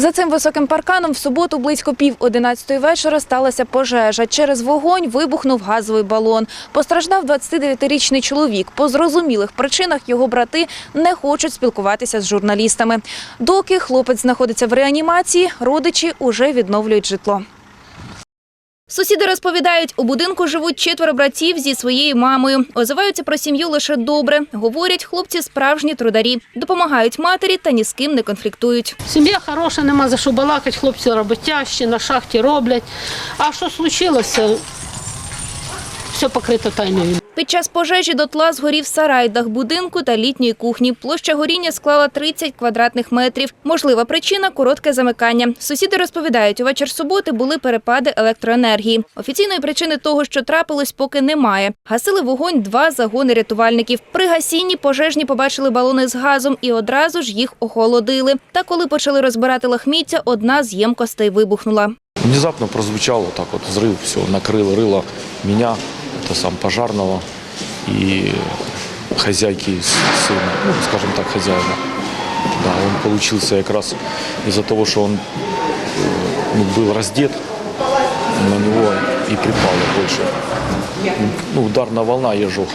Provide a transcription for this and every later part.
За цим високим парканом в суботу близько пів одинадцятої вечора сталася пожежа. Через вогонь вибухнув газовий балон. Постраждав 29-річний чоловік. По зрозумілих причинах його брати не хочуть спілкуватися з журналістами. Доки хлопець знаходиться в реанімації, родичі уже відновлюють житло. Сусіди розповідають, у будинку живуть четверо братів зі своєю мамою. Озиваються про сім'ю лише добре. Говорять, хлопці справжні трударі, допомагають матері та ні з ким не конфліктують. Сім'я хороша, нема за що балакати, хлопці роботящі, на шахті роблять. А що случилося? Все покрито тайною. Під час пожежі дотла згорів сарай, дах будинку та літньої кухні. Площа горіння склала 30 квадратних метрів. Можлива причина – коротке замикання. Сусіди розповідають, увечір суботи були перепади електроенергії. Офіційної причини того, що трапилось, поки немає. Гасили вогонь два загони рятувальників. При гасінні пожежні побачили балони з газом і одразу ж їх охолодили. Та коли почали розбирати лахміття, одна з ємкостей вибухнула. Внезапно прозвучал вот так вот взрыв, все, накрыло рыло меня, Это сам пожарного и хозяйки сына, ну, скажем так, хозяина. Да, он получился как раз из-за того, что он э, ну, был раздет, на него и припало больше. Ну, ударная волна ожог.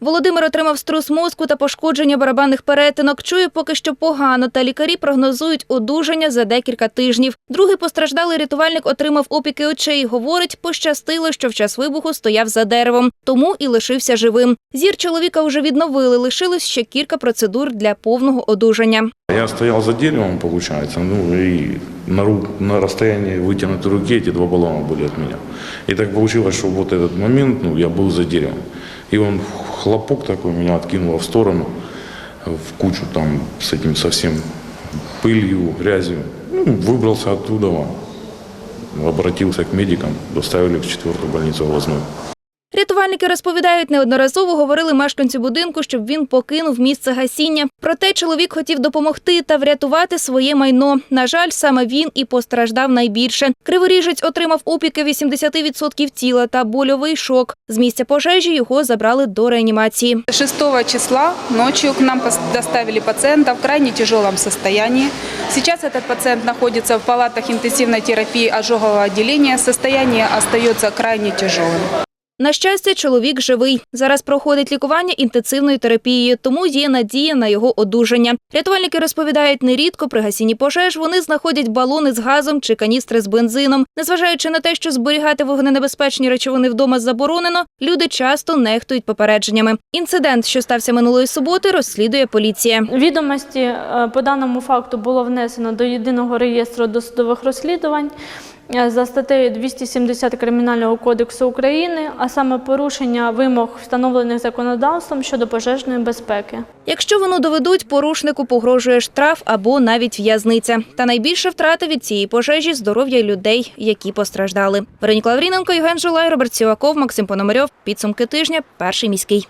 Володимир отримав струс мозку та пошкодження барабанних перетинок. Чує поки що погано, та лікарі прогнозують одужання за декілька тижнів. Другий постраждалий рятувальник отримав опіки очей. Говорить, пощастило, що в час вибуху стояв за деревом, тому і лишився живим. Зір чоловіка вже відновили. Лишилось ще кілька процедур для повного одужання. Я стоял за деревом, получается, ну и на, ру- на расстоянии вытянутой руки эти два баллона были от меня. И так получилось, что вот этот момент, ну, я был за деревом. И он хлопок такой меня откинуло в сторону, в кучу там с этим совсем пылью, грязью. Ну, выбрался оттуда, обратился к медикам, доставили в четвертую больницу областную. Рятувальники розповідають, неодноразово говорили мешканцю будинку, щоб він покинув місце гасіння. Проте чоловік хотів допомогти та врятувати своє майно. На жаль, саме він і постраждав найбільше. Криворіжець отримав опіки 80% тіла та больовий шок. З місця пожежі його забрали до реанімації. 6 числа ночью к нам доставили пациента в крайне тяжелом состоянии. Сейчас этот пациент находится в палатах интенсивной терапии ожогового отделения. Состояние остается крайне тяжелым. На щастя, чоловік живий. Зараз проходить лікування інтенсивною терапією, тому є надія на його одужання. Рятувальники розповідають, нерідко при гасінні пожеж вони знаходять балони з газом чи каністри з бензином. Незважаючи на те, що зберігати вогненебезпечні речовини вдома заборонено, люди часто нехтують попередженнями. Інцидент, що стався минулої суботи, розслідує поліція. Відомості е, по даному факту було внесено до єдиного реєстру досудових розслідувань за статтею 270 Кримінального кодексу України, а саме порушення вимог, встановлених законодавством щодо пожежної безпеки. Якщо вину доведуть, порушнику погрожує штраф або навіть в'язниця. Та найбільше втрати від цієї пожежі здоров'я людей, які постраждали. Вероніка Лавріненко, Євген Жулай, Роберт Сіваков, Максим Пономарьов. Підсумки тижня. Перший міський.